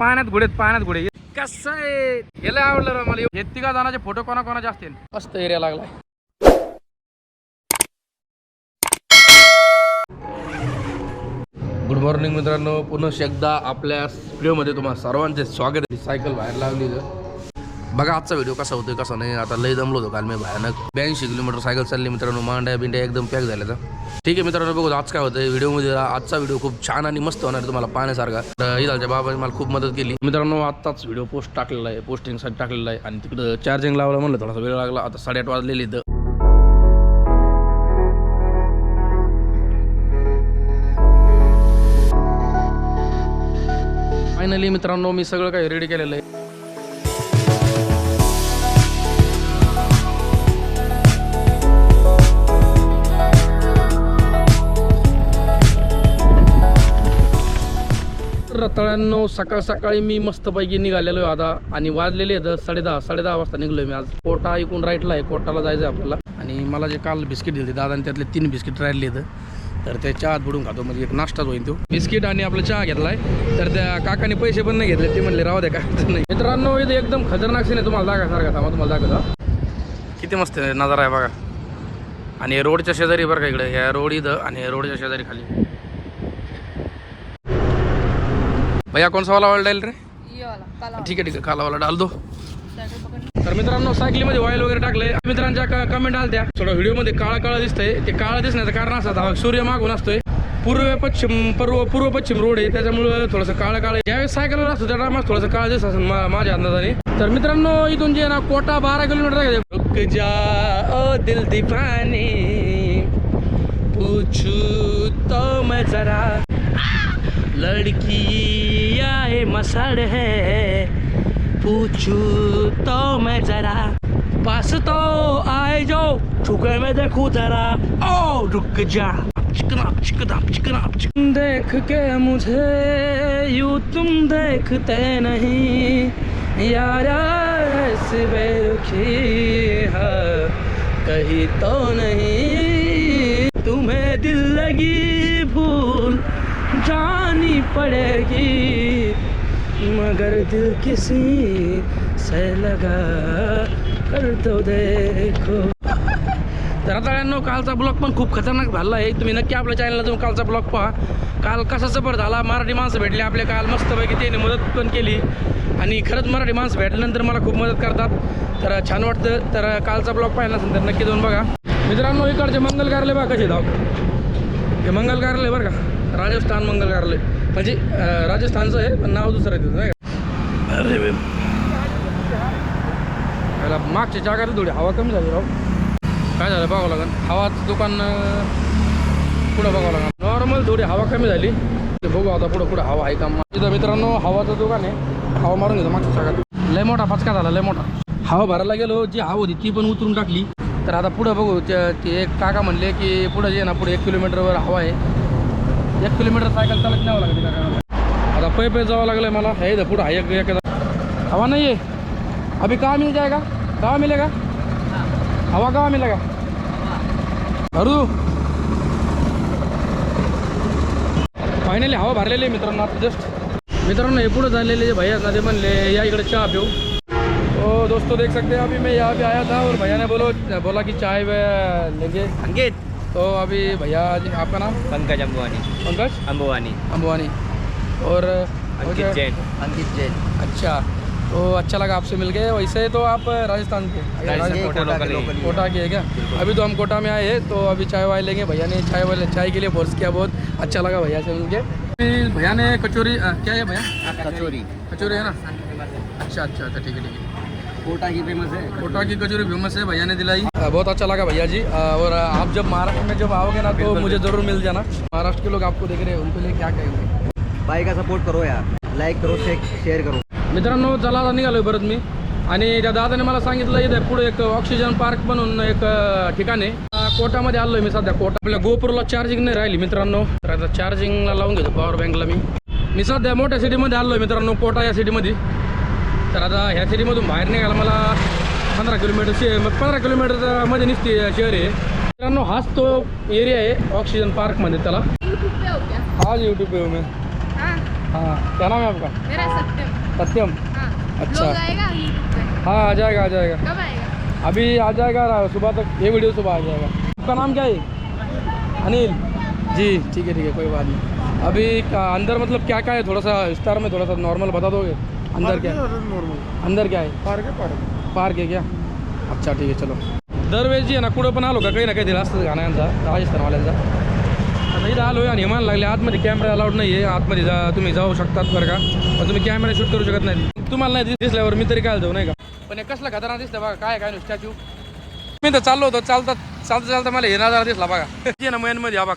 पाण्यात घोडेत पाण्यात घोडे. कसं आहे? याला आवडलं रे मला. हे तिघा जणांचे फोटो कोणा कोणाचे असतील? मस्त एरिया लागलाय. गुड मॉर्निंग मित्रांनो. पुन्हा एकदा आपल्या व्हिडिओमध्ये तुम्हाला सर्वांचे स्वागत आहे. सायकल बाहेर लावली बघा आजचा व्हिडिओ कसा होतोय कसा नाही आता लय दमलो होतो काल मी भयानक. ब्याऐंशी किलोमीटर सायकल चालली मित्रांनो मांड्या बिंड्या एकदम पॅक झाल्या तर. ठीक आहे मित्रांनो बघू आज काय होतंय. व्हिडिओमध्ये आजचा व्हिडिओ खूप छान आणि मस्त होणार आहे तुम्हाला पाहण्यासारखा. तर इदालच्या बाबाने मला खूप मदत केली. मित्रांनो आत्ताच व्हिडिओ पोस्ट टाकलेला आहे पोस्टिंगसाठी टाकलेला आहे. आणि तिकडं चार्जिंग लावलं म्हणलं थोडासा वेळ लागला. आता साडेआठ वाजलेली इथं फायनली मित्रांनो मी सगळं काही रेडी केलेलं आहे. रताळ्यांनो सकाळ सकाळी मी मस्तपैकी निघालेलो आहे आता आणि वाजलेले आहेत साडेदहा साडेदहा वाजता निघलोय मी आज. कोटा ऐकून राईटला आहे कोटाला जायचं आहे आपल्याला. आणि मला जे काल बिस्किट दिले दादाने त्यातले तीन बिस्किट राहिले आहेत. तर ते चहात बुडून खातो म्हणजे एक नाश्ताच होईल तो. बिस्किट आणि आपला चहा घेतलाय. तर त्या काकाने पैसे पण नाही घेतले ते म्हणले राहू द्या काय नाही. मित्रांनो इथे एकदम खतरनाक सीन आहे तुम्हाला दाखवा सारखा थांबा तुम्हाला दाखवतो किती मस्त आहे नजारा आहे बघा. आणि रोडच्या शेजारी बरं का इकडे ह्या रोड इथं आणि रोडच्या शेजारी खाली. भैया कौन सा वाला ऑयल डाल रे ठीक आहे ठीक आहे काला वाला डाल दो। तर मित्रांनो सायकलीमध्ये ऑइल वगैरे टाकले. मित्रांच्या कमेंट आल्या थोडं व्हिडिओमध्ये काळा काळा दिसतंय. ते काळा दिसण्याचं कारण असं आता सूर्य मागून असतोय. पूर्व पश्चिम पूर्व पूर्व पश्चिम रोड आहे. त्याच्यामुळे थोडंसं काळं काळं ज्यावेळेस सायकलवर असतो त्या टायमात थोडंसं काळं दिसत असेल माझ्या अंदाजाने. तर मित्रांनो इथून जे ना कोटा बारा किलोमीटर जा ओ दिल दीवाने पूछू तो मैं जरा लड़की आए मसड़ है। पूछू तो मैं जरा। पास तो आए जो छुके में देखू जरा। ओ रुक जा। चिकना चिकना चिकना चिकन देख के मुझे यू तुम देखते नहीं। यार बेरुखी है कहीं तो नहीं। तुम्हें दिल लगी पड़ेगी। मगर दिल किसी से लगा कर तो देखो। तर आता कालचा ब्लॉग पण खूप खतरनाक झाला आहे. तुम्ही नक्की आपल्या चॅनलला जाऊन कालचा ब्लॉग पहा. काल कसा सफर झाला? मराठी माणसं भेटली आपले काल मस्तपैकी त्याने मदत पण केली. आणि खरंच मराठी माणसं भेटल्यानंतर मला खूप मदत करतात. तर छान वाटतं. तर कालचा ब्लॉग पाहिला असेल तर नक्की जाऊन बघा. मित्रांनो इकडचे मंगल कार्यालय बघा कसे धाव हे मंगल कार्यालय बरं का. राजस्थान मंगल कार्यालय म्हणजे राजस्थानचं आहे पण नाव दुसरं आहे तिथं नाही का? अरे बे. याला मागच्या जागाला थोडी हवा कमी झाली राव. काय झालं बघावं लागेल हवाचं दुकान पुढं बघावं लागेल नॉर्मल थोडी हवा कमी झाली. ते बघू आता पुढं पुढं हवा आहे का? इथं मित्रांनो हवाचं दुकान आहे. हवा मारून घेतो मागच्या जागात. लय मोठा फचका झाला लय मोठा. हवा भरायला गेलो जी हवा होती ती पण उतरून टाकली. तर आता पुढं बघू ते एक काका म्हणले की पुढं जे ना पुढे एक किलोमीटरवर हवा आहे. एक किलोमीटर सायकल चालत न्यावं लागते आता पै पै जावं लागलं मला. हे द पुढं आहे एक एक हवा नाही आहे अभी कहाँ मिल जाएगा कहाँ मिलेगा हवा कहाँ मिलेगा अरू फायनली हवा भरलेली आहे मित्रांनो आता जस्ट मित्रांनो हे पुढं झालेले जे भैया ना ते म्हणले या इकडे चहा पिऊ. तो दोस्तों देख सकते हैं अभी मैं यहाँ पे आया था और भैया ने बोलो बोला कि चाय वे- लेंगे. अंकित तो अभी भैया जी आपका नाम? पंकज अंबुवानी पंकज? अंबुवानी अंबवानी और अंकित जैन। अंकित जैन। अच्छा तो अच्छा लगा आपसे मिल गए वैसे तो आप राजस्थान के? राजस्थान कोटा ही। के है क्या? अभी तो हम कोटा में आए हैं तो अभी चाय वाय लेंगे। भैया ने चाय वाले चाय के लिए फोर्स किया बहुत। अच्छा लगा भैया से मिलके। भैया ने कचौरी क्या है भैया? कचोरी। कचौरी है ना? अच्छा अच्छा अच्छा ठीक है ठीक है। कोटा की फेमस है। कोटा की कचौरी फेमस है भैया ने दिलाई। बहुत अच्छा लगा भैया जी। और आप जब महाराष्ट्र में जब आओगे ना तो मुझे ज़रूर मिल जाना। महाराष्ट्र के लोग आपको देख रहे हैं उनके लिए क्या कहेंगे? बाई का सपोर्ट करो यार। लाईक करो शेअर करो। मित्रांनो चला आता निघालोय परत मी. आणि त्या दादाने मला सांगितलं इथे पुढे एक ऑक्सिजन पार्क म्हणून एक ठिकाण आहे. कोटामध्ये आलोय मी सध्या. कोटा आपल्या गोपूरला चार्जिंग नाही राहिली मित्रांनो. तर आता चार्जिंगला लावून घेतो पॉवर बँकला मी. मी सध्या मोठ्या सिटीमध्ये आलोय मित्रांनो. कोटा या सिटीमध्ये तर आता ह्या सिटीमधून बाहेर निघायला मला पंधरा किलोमीटर शे पंधरा किलोमीटरमध्ये निघते शहर आहे मित्रांनो हाच तो एरिया आहे ऑक्सिजन पार्कमध्ये त्याला. यूट्यूब पे हो क्या हाच यूट्यूब पे हूँ मैं हाँ हाँ क्या नाम है आपका. मेरा सत्यम. सत्यम हाँ अच्छा। हाँ आ जाएगा आ जाएगा कब आएगा अभी आ जाएगा सुबह तक ये वीडियो सुबह आ जाएगा आपका नाम क्या है? अनिल. जी ठीक है ठीक है कोई बात नहीं। अभी अंदर मतलब क्या क्या है? थोड़ा सा विस्तार में थोड़ा सा नॉर्मल बता दोगे? अंदर क्या? है नॉर्मल अंदर क्या है? पार्क आहे पार्क पार्क आहे क्या? अच्छा ठीक आहे चलो। दरवेळेस आहे ना कुठं पण आलो का? काही ना काही दिला असतं गाणं यांचा राजस्थानवाल्यांचा. आता इथं आलो आणि म्हणायला लागले आतमध्ये कॅमेरा अलाउड नाही आहे आतमध्ये जा तुम्ही जाऊ शकतात बरं का? पण तुम्ही कॅमेरा शूट करू शकत नाही. तुम्हाला नाही दिस- दिसल्यावर मी तरी काय जाऊ नाही का? पण हे कसलं खतरनाक दिसलं बघा काय काय स्टॅच्यू मी तर चाललो होतो चालता चालता चालता मला हे नजारा दिसला बघा. ना मेनमध्ये हा बघ.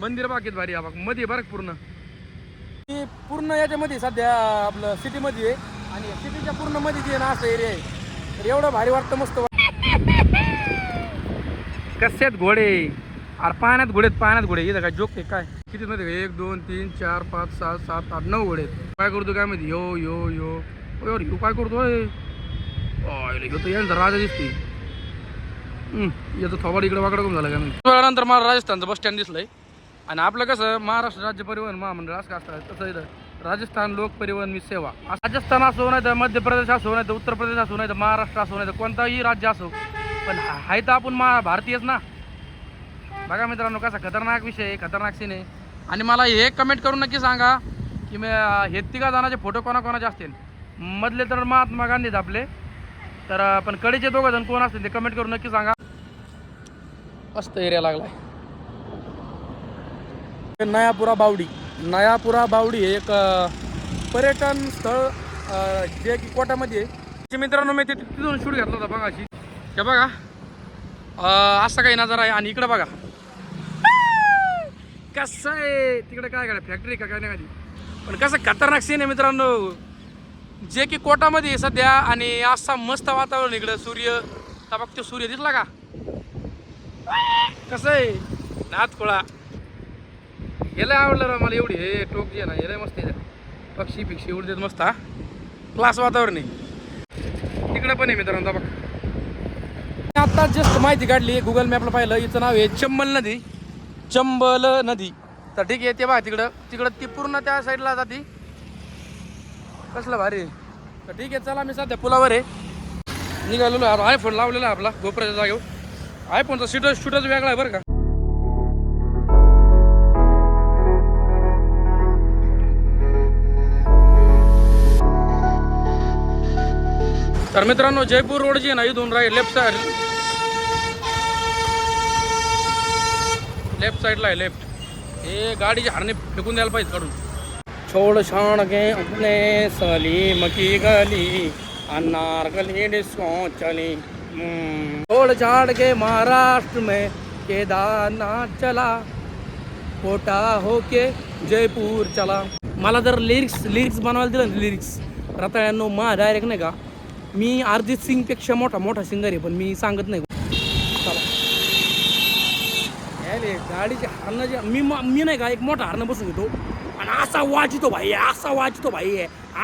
मंदिर बाकीत भारी हा बघ. मध्ये बरं पूर्ण. ही पूर्ण याच्यामध्ये सध्या आपलं सिटीमध्ये आहे. आणि सिटीच्या पूर्णमध्ये जे ना असं एरिया आहे तर एवढं भारी वाटतं मस्त कसे आहेत घोडे? अरे पाण्यात घोडे आहेत, पाण्यात घोडे. इथं काय जोक आहे काय? किती मध्ये एक दोन तीन चार पाच सहा सात आठ नऊ घोडे काय करतो काय माहिती? यो यो यो. ओ यार ह्यो काय करतोय ह्यो तर यांचा राजा दिसते याचं थोबाड इकडे वाकडं करून झालं काय माहिती? वेळानंतर मला राजस्थानचं बस स्टँड दिसलंय. आणि आपलं कसं महाराष्ट्र राज्य परिवहन महामंडळ असं असतं तसं इथं राजस्थान लोक परिवहन मी सेवा. राजस्थान असो नाही तर मध्य प्रदेश असो नाही तर उत्तर प्रदेश असो नाही तर महाराष्ट्र असो नाही तर कोणताही राज्य असो पण आहे तर आपण मा भारतीयच ना. बघा मित्रांनो कसा खतरनाक विषय आहे खतरनाक सीन आहे. आणि मला हे कमेंट करून नक्की सांगा की मी हे तिघा जणांचे फोटो कोणाकोणाचे असतील? मधले तर महात्मा गांधीच आपले तर पण कडेचे दोघं जण कोण असतील ते कमेंट करून नक्की सांगा. मस्त एरिया लागलाय. नयापुरा बावडी. नयापुरा बावडी हे एक पर्यटन स्थळ जे की कोटामध्ये आहे. मित्रांनो मी ते तिथून शूट घेतला होता बघा अशी. हे बघा. असा काही नजारा आहे. आणि इकडं बघा. कसं आहे? तिकडे काय काय फॅक्टरी का? काय नाही माहिती. पण कसं खतरनाक सीन आहे मित्रांनो. जे की कोटामध्ये सध्या. आणि असा मस्त वातावरण इकडं. सूर्य. हा सूर्य दिसला का? कसं आहे? नाथकोळा याला आवडलं ना मला एवढी. हे टोक जे आहे ना याला मस्त आहे. पक्षी पिक्षी उडते मस्त हा. क्लास वातावरण आहे. तिकडं पण आहे मित्रांनो आता बघ आता जस्ट माहिती काढली गुगल मॅपला पाहिलं हिचं नाव आहे चंबल नदी. चंबल नदी. तर ठीक आहे ते बघा तिकडं. तिकडं ती पूर्ण त्या साईडला जाती. कसलं भारी तर ठीक आहे चला मी सध्या पुलावर आहे. निघालेलो आयफोन लावलेला आपला गोपराच्या जागेवर. आयफोनचा शूटर शूटच वेगळा आहे बरं का. तर मित्रांनो जयपूर रोड जी ना इथून राईट लेफ्ट साईड लेफ्ट साईडला आहे लेफ्ट हे गाडीची हारणे फेकून द्यायला पाहिजे काढून. छोड़ छाण गे अपने सलीम की गली अनारकली डिस्को चली छोड़ छाड़ के महाराष्ट्र में केदारनाथ चला कोटा होके जयपूर चला. मला जर लिरिक्स लिरिक्स बनवायला दिलं ना लिरिक्स रताळ्यांनो मा डायरेक्ट नाही का? मी अर्जित सिंगपेक्षा मोठा मोठा सिंगर आहे पण मी सांगत नाही. चला. यायले गाडीचे हरणं जे मी म- मी नाही का एक मोठा हरण बसून घेतो. आणि असा वाजितो भाई असा वाजितो भाई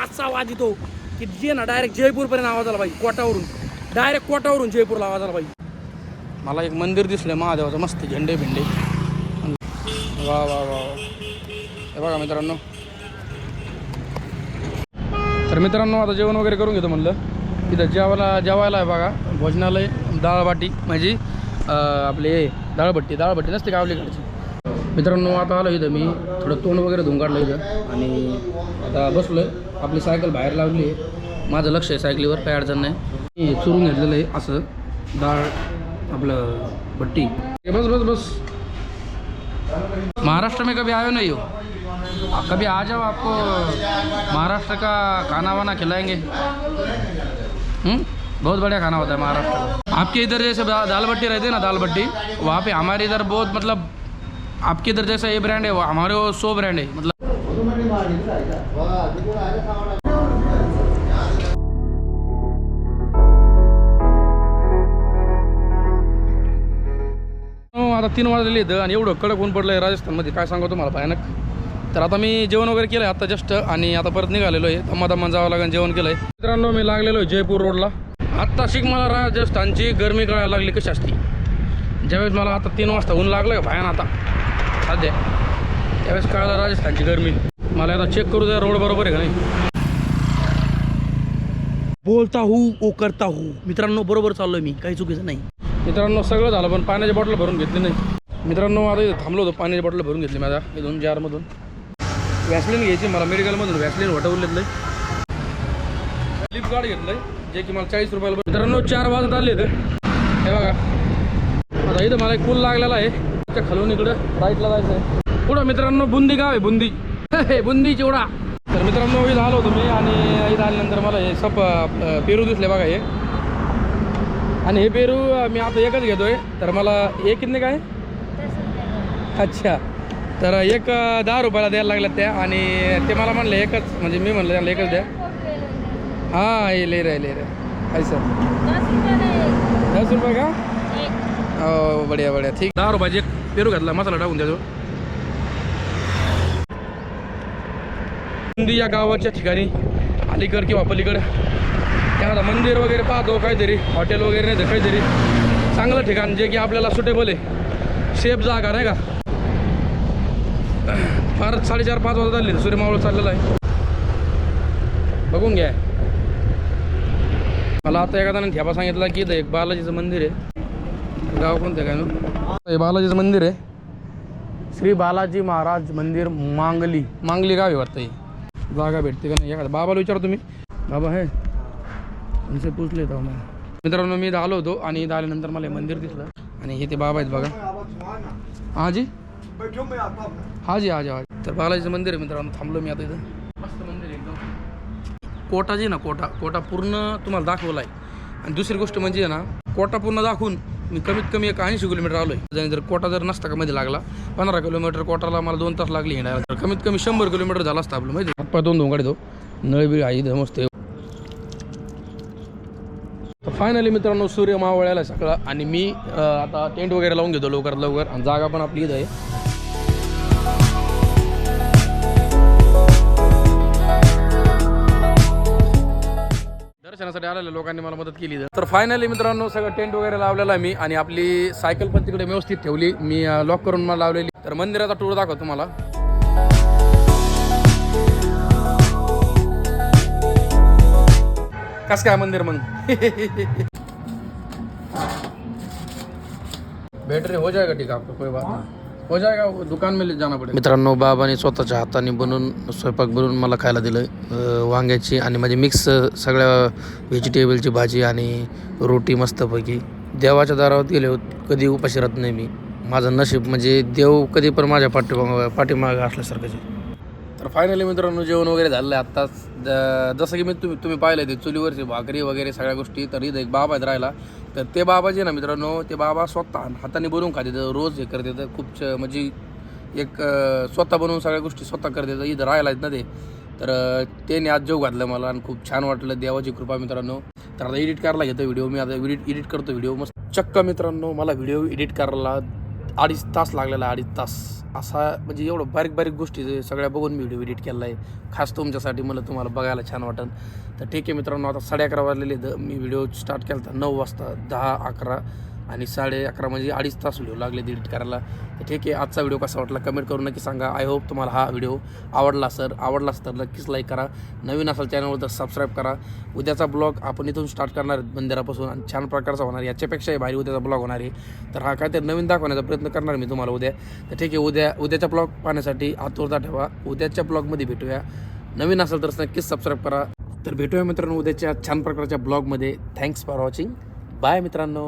असा वाजितो की जे ना डायरेक्ट जयपूरपर्यंत आवाज आला पाहिजे कोटावरून. डायरेक्ट कोटावरून जयपूरला आवाज आला पाहिजे मला एक मंदिर दिसलं महादेवाचं मस्त झेंडे भिंडे. वा वा वा. हे बघा मित्रांनो. तर मित्रांनो आता जेवण वगैरे करून घेतो म्हणलं. इथं जेवायला जेवायला आहे बघा. भोजनालय डाळबाटी म्हणजे अं, आपले हे, डाळभट्टी डाळभट्टी नसते का आपल्याकडची मित्रांनो आता आलो इथं मी. थोडं तोंड वगैरे धुवून काढलं इथं. आणि आता बसलो आहे आपली सायकल बाहेर लावली आहे. माझं लक्ष आहे सायकलीवर काही अडचण नाही. मी चुरून घेतलेलं आहे असं. डाळ आपलं भट्टी बस बस बस. महाराष्ट्र में कभी आयो नाही नहीं हो? आप कभी आ जाओ आपको. महाराष्ट्र का खाना वाना खिलाएंगे. बहुत बढ़िया खाना होता है महाराष्ट्र का आपके इधर जैसे दाल बट्टी रहती है ना दाल बट्टी वहाँ पे हमारे इधर बहुत मतलब आपके इधर जैसा ये ब्रांड है हमारे वो सौ ब्रांड है मतलब। हो, आता तीन वाजलेले इथं आणि एवढं कडक ऊन पडलं आहे राजस्थानमध्ये. काय सांगू तुम्हाला भयानक. तर आता मी जेवण वगैरे केलं आहे आता जस्ट आणि आता परत निघालेलो आहे. दमा दमा जावं लागेल जेवण केलं आहे मित्रांनो मी लागलेलो आहे जयपूर रोडला. आत्ता शिक मला राजस्थानची गरमी कळायला लागली कशी असती? ज्यावेळेस मला आता तीन वाजता ऊन लागलं का भयान आता. सध्या. त्यावेळेस कळायला राजस्थानची गरमी. मला आता चेक करू द्या रोड बरोबर आहे का नाही? बोलता हू ओ करता हू. मित्रांनो बरोबर चाललो मी काही चुकीचं नाही. मित्रांनो सगळं झालं पण पाण्याची बॉटल भरून घेतली नाही. मित्रांनो आता इथे थांबलो होतो पाण्याची बॉटल भरून घेतली माझ्या इथून जारमधून व्हॅसलिन घ्यायची मला मेडिकलमधून व्हॅसलिन हटवलेलं लिप गार्ड घेतलंय जे की मला चाळीस रुपयाला मित्रांनो चार वाजत आले तर हे बघा. आता इथं मला एक पूल लागलेला आहे. त्या खालून इकडं राईटला जायचं आहे पुढं मित्रांनो बुंदी गाव आहे बुंदी. हे बुंदी चिवडा. तर मित्रांनो इथं आलो होतो मी आणि इथं आल्यानंतर मला हे सप पेरू दिसले बघा हे. आणि हे पेरू मी आता एकच घेतोय. तर मला एक किती काय अच्छा. तर एक दहा रुपयाला द्यायला लागल्यात त्या आणि ते मला म्हणलं एकच म्हणजे मी म्हणलं त्यांना एकच द्या. हां हे ले रे ले रे. सर. दस रुपये का? हो बढिया बढिया. ठीक. दहा रुपयाचे एक पेरू घातला मसाला टाकून द्या तो या गावाच्या ठिकाणी अलीकड किंवा पलीकड त्याला मंदिर वगैरे पाहतो काहीतरी हॉटेल वगैरे नाही तर काहीतरी. चांगलं ठिकाण जे की आपल्याला सुटेबल आहे. सेफ जागा नाही का? फार साडेचार पाच वाजता आले सूर्यमावळ चाललेला आहे. बघून घ्या. मला आता एखाद्याने ठेपा सांगितला की इथं एक बालाजीचं मंदिर आहे. गाव कोणतं काय ना? हे बालाजीचं मंदिर आहे. श्री बालाजी महाराज मंदिर मांगली. मांगली गाव आहे वाटतं हे. जागा भेटते का नाही? एखादा बाबाला विचारतो मी बाबा हे. उनसे पूछ लेता मित्रांनो मी इथं आलो होतो आणि इथं आल्यानंतर मला हे मंदिर दिसलं. आणि हे ते बाबा आहेत बघा. हा जी. हा। जी हा जी हा जी. तर बालाजीचं मंदिर आहे मित्रांनो थांबलो मी आता इथं। मस्त मंदिर आहे एकदम. कोटा जी ना कोटा कोटा पूर्ण तुम्हाला दाखवला आहे आणि दुसरी गोष्ट म्हणजे ना कोटा पूर्ण दाखवून मी कमीत कमी एक ऐंशी किलोमीटर आलो आहे जर कोटा जर नसता का मध्ये लागला पंधरा किलोमीटर कोटाला मला दोन तास लागले हिंडायला. तर कमीत कमी शंभर किलोमीटर झाला असता आपलं माहिती हातपाय दोन दोन गाडी तो नळबिळ आई इथं मस्त. तर फायनली मित्रांनो सूर्य मावळ्याला सगळं. आणि मी अं, आता टेंट वगैरे लावून घेतो लवकरात लवकर. आणि जागा पण आपली इथं आहे. दर्शनासाठी आलेल्या लोकांनी मला मदत केली तर फायनली मित्रांनो सगळं टेंट वगैरे लावलेला मी आणि आपली सायकल पण तिकडे व्यवस्थित ठेवली. मी लॉक करून मला लावलेली. तर मंदिराचा टूर दाखवतो तुम्हाला. कस काय मंदिर मग? बैटरी हो जाएगा ठीक आपको कोई बात नाही. हो जाएगा वो दुकान में ले जाना पड़ेगा। मित्रांनो बाबाने स्वतःच्या हाताने बनवून स्वयंपाक बनवून मला खायला दिलं. वांग्याची आणि म्हणजे माझी मिक्स सगळ्या व्हेजिटेबलची भाजी आणि रोटी मस्तपैकी. देवाच्या दारावर गेले होत कधी उपाशी राहत नाही मी. माझं नशीब म्हणजे देव कधी पण माझ्या पाठीमाग पाठीमागं असल्यासारखंच आहे. तर फायनली मित्रांनो जेवण वगैरे झालं आहे. आत्ताच जसं की मी तुम्ही तुम्ही पाहिलं ते चुलीवरची भाकरी वगैरे सगळ्या गोष्टी. तर इथं एक बाबा आहेत राहिला तर ते बाबा जे ना मित्रांनो ते बाबा स्वतः हाताने बनवून खाते रोज हे करते तर खूप म्हणजे एक स्वतः बनवून सगळ्या गोष्टी स्वतः करते तर इथं राहिला आहेत ना ते. तर त्याने आज जेव घातलं मला आणि खूप छान वाटलं. देवाची कृपा मित्रांनो. तर आता एडिट करायला घेतो व्हिडिओ मी आता एडिट एडिट करतो व्हिडिओ मस्त. चक्क मित्रांनो मला व्हिडिओ एडिट करायला अडीच तास लागलेला अडीच तास. असा म्हणजे एवढं बारीक बारीक गोष्टी जे सगळ्या बघून मी व्हिडिओ एडिट केला आहे खास तुमच्यासाठी मला तुम्हाला बघायला छान वाटेल तर ठीक आहे मित्रांनो आता साडे अकरा वाजलेले आहेत. मी व्हिडिओ स्टार्ट केला होता नऊ वाजता दहा अकरा. आणि साडे अकरा म्हणजे अडीच तास व्हिडिओ लागले एडिट करायला. तर ठीक आहे आजचा व्हिडिओ कसा वाटला कमेंट करून नक्की सांगा. आय होप तुम्हाला हा व्हिडिओ आवडला सर आवडला तर नक्कीच लाईक करा. नवीन असाल चॅनलवर तर सबस्क्राईब करा. उद्याचा ब्लॉग आपण इथून स्टार्ट करणार मंदिरापासून आणि छान प्रकारचा होणार आहे. याच्यापेक्षाही भारी उद्याचा ब्लॉग होणार आहे. तर हा काय तर नवीन दाखवण्याचा प्रयत्न करणार मी तुम्हाला उद्या. तर ठीक आहे उद्या उद्याचा ब्लॉग पाहण्यासाठी आतुरता ठेवा. उद्याच्या ब्लॉगमध्ये भेटूया. नवीन असेल तर नक्कीच सबस्क्राईब करा. तर भेटूया मित्रांनो उद्याच्या छान प्रकारच्या ब्लॉगमध्ये थँक्स फॉर वॉचिंग बाय मित्रांनो.